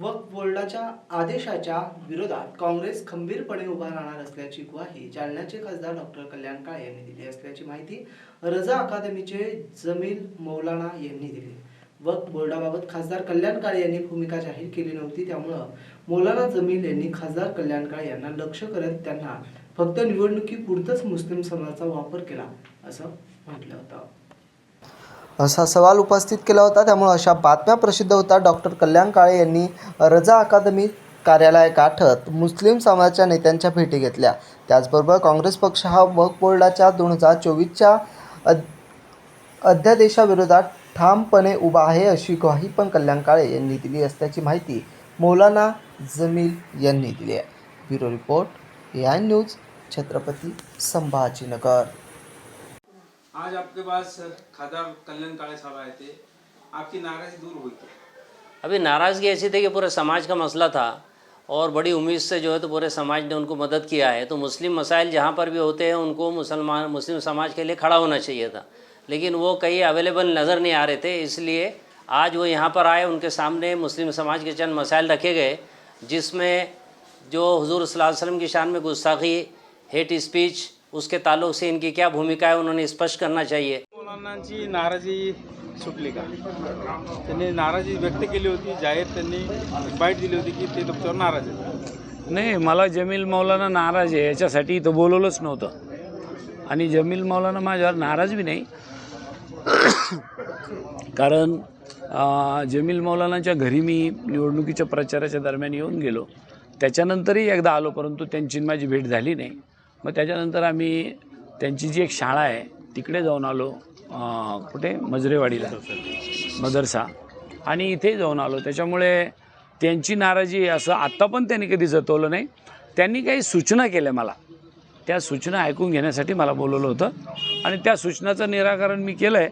वक्फ बोर्डाच्या आदेशाच्या विरोधात काँग्रेस खंबीरपणे उभा राहणार असल्याची ग्वाही जालन्याचे खासदार डॉक्टर कल्याण काळे यांनी दिली असल्याची माहिती रजा अकादमीचे जमील मौलाना यांनी दिली. वक्फ बोर्डाबाबत खासदार कल्याण काळे यांनी भूमिका जाहीर केली नव्हती त्यामुळं मौलाना जमील यांनी खासदार कल्याण काळे यांना लक्ष करत त्यांना फक्त निवडणुकीपुरतच मुस्लिम समाजाचा वापर केला असं म्हटलं होतं. असा सवाल उपस्थित केला होता. त्यामुळे अशा बातम्या प्रसिद्ध होता. डॉक्टर कल्याण काळे यांनी रजा अकादमी कार्यालय गाठत मुस्लिम समाजाच्या नेत्यांच्या भेटी घेतल्या. त्याचबरोबर काँग्रेस पक्ष हा वक्फ बोर्डाच्या दोन हजार चोवीसच्या अध अध्यादेशाविरोधात ठामपणे उभा आहे अशी ग्वाही पण कल्याण काळे यांनी दिली असल्याची माहिती मौलाना जमील यांनी दिली आहे. Bureau report A I news Chhatrapati Sambhajinagar. आज आपके पास खादा कल्याण काळे साहब आए थे। आपकी नाराज़गी दूर हुई थी। अभी नाराज़गी ऐसी थी कि पूरे समाज का मसला था और बड़ी उम्मीद से जो है तो पूरे समाज ने उनको मदद किया है। तो मुस्लिम मसाइल जहाँ पर भी होते हैं, उनको मुसलमान, मुस्लिम समाज के लिए खड़ा होना चाहिए था। लेकिन वो कहीं अवेलेबल नज़र नहीं आ रहे थे, इसलिए आज वो यहाँ पर आए, उनके सामने मुस्लिम समाज के चंद मसाइल रखे गए, जिसमें जो हजूर वसल्लम की शान में गुस्साखी हेट स्पीच उसके ताल्लुक से इनकी क्या भूमिका है उन्होंने स्पष्ट करना चाहिए। मौलानांची नाराजी सुटली का? त्यांनी नाराजी व्यक्त केली होती जाहीर त्यांनी बाईट दिली होती की ते तुमच्यावर नाराज आहेत. नाही मला जमील मौलाना नाराज आहे याच्यासाठी इथं बोलवलंच नव्हतं. आणि जमील मौलाना माझ्यावर नाराज बी नाही. कारण जमील मौलानाच्या घरी मी निवडणुकीच्या प्रचाराच्या दरम्यान येऊन गेलो. त्याच्यानंतरही एकदा आलो परंतु त्यांची माझी भेट झाली नाही. मग त्याच्यानंतर आम्ही त्यांची जी एक शाळा आहे तिकडे जाऊन आलो कुठे? मजरेवाडीला मदरसा. आणि इथे जाऊन आलो. त्याच्यामुळे त्यांची नाराजी असं आत्ता पण त्यांनी कधी जतवलं नाही. त्यांनी काही सूचना केल्या मला. त्या सूचना ऐकून घेण्यासाठी मला बोलवलं होतं. आणि त्या सूचनाचं निराकरण मी केलं आहे